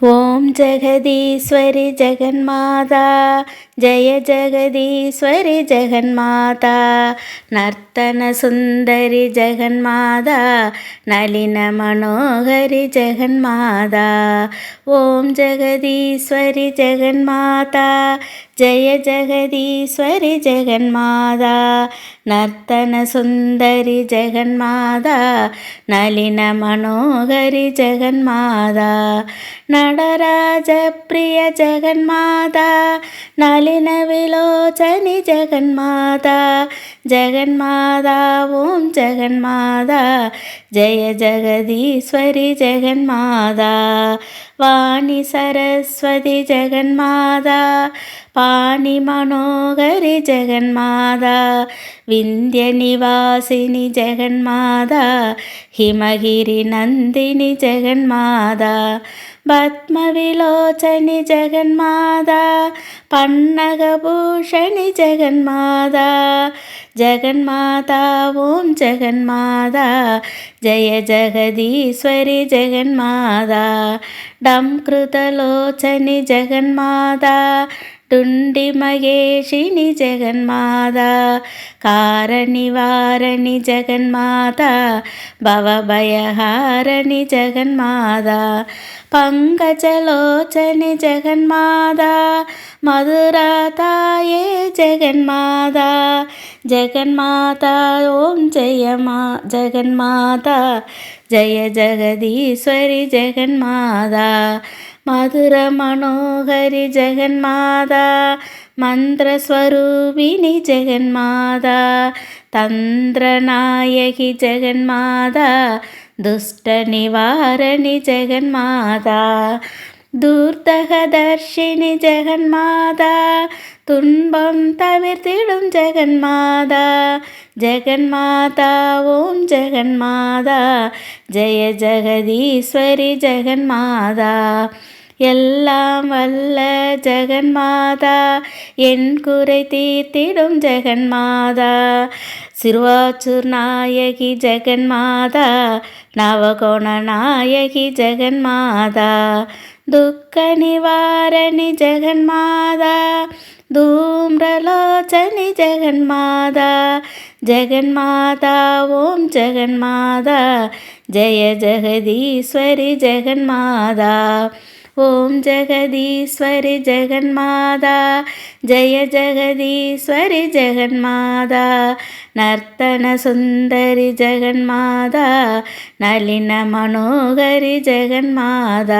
ഓം ജഗദീശ്വരി ജഗന്മാതാ ജയ ജഗദീശ്വരി ജഗന്മാതാ നർത്തന സുന്ദരി ജഗന്മാതാ നളിന മനോഹരി ജഗന്മാതാ ഓം ജഗദീശ്വരി ജഗന്മാത ജയ ജഗദീശ്വരി ജഗന്മാത നർത്തന സുന്ദരി ജഗന്മാത നളിന മനോഹരി ജഗന്മാത നടരാജപ്രിയ ജഗന്മാത നളിന വിലോചനി ജഗന്മാത ജഗന്മാത ഓം ജഗന്മാത ജയ ജഗദീശ്വരി ജഗന്മാത വാണി സരസ്വതി ജഗന്മാത പാണി മനോഹരി ജഗന്മാത വിന്ധ്യനിവാസിനി ജഗന്മാത ഹിമഗിരി നന്ദിനി ജഗന്മാത പത്മവിലോചനി ജഗന്മാത പണ്ണകഭൂഷണി ജഗന്മാത ജഗന്മാത ഓം ജഗന്മാത ജയ ജഗദീശ്വരി ജഗന്മാത ഡം കൃതലോചനി ജഗന്മാത ടുണ്ടിമകേഷിനി ജഗന്മാത കാരണിവാരണി ജഗന്മാത ഭവഭയഹാരണി ജഗന്മാത പങ്കജലോചനി ജഗന്മാത മധുരതായേ ജഗന്മാത ജഗന്മാത ഓം ജയമാ ജഗന്മാത ജയ ജഗദീശ്വരി ജഗന്മാത മധുര മനോഹരി ജഗന്മാത മന്ത്രസ്വരൂപിണി ജഗന്മാത തന്ത്രനായകി ജഗന്മാത ദുഷ്ടനിവാരണി ജഗന്മാത ദൂർദഹദർശിനി ജഗന്മാത തുൻപം തവിർത്തിടും ജഗന്മാത ജഗന്മാത ഓം ജഗന്മാത ജയ ജഗദീശ്വരി ജഗന്മാത. എല്ലാം വല്ല ജഗന്മാത എൻ കുறை തീർത്തിടും ജഗന്മാത സിറുവാച്ചൂർ നായകി ജഗന്മാത നവകോണ നായകി ജഗന്മാത ദുഃഖ നിവാരണി ജഗന്മാത ധൂമ്രലോചനി ജഗന്മാത ജഗന്മാത ഓം ജഗന്മാത ജയ ജഗദീശ്വരി ജഗന്മാത ഓം ജഗദീശ്വരി ജഗന്മാത ജയ ജഗദീശ്വരി ജഗന്മാത നർത്തന സുന്ദരി ജഗന്മാത നളിന മനോഹരി ജഗന്മാത.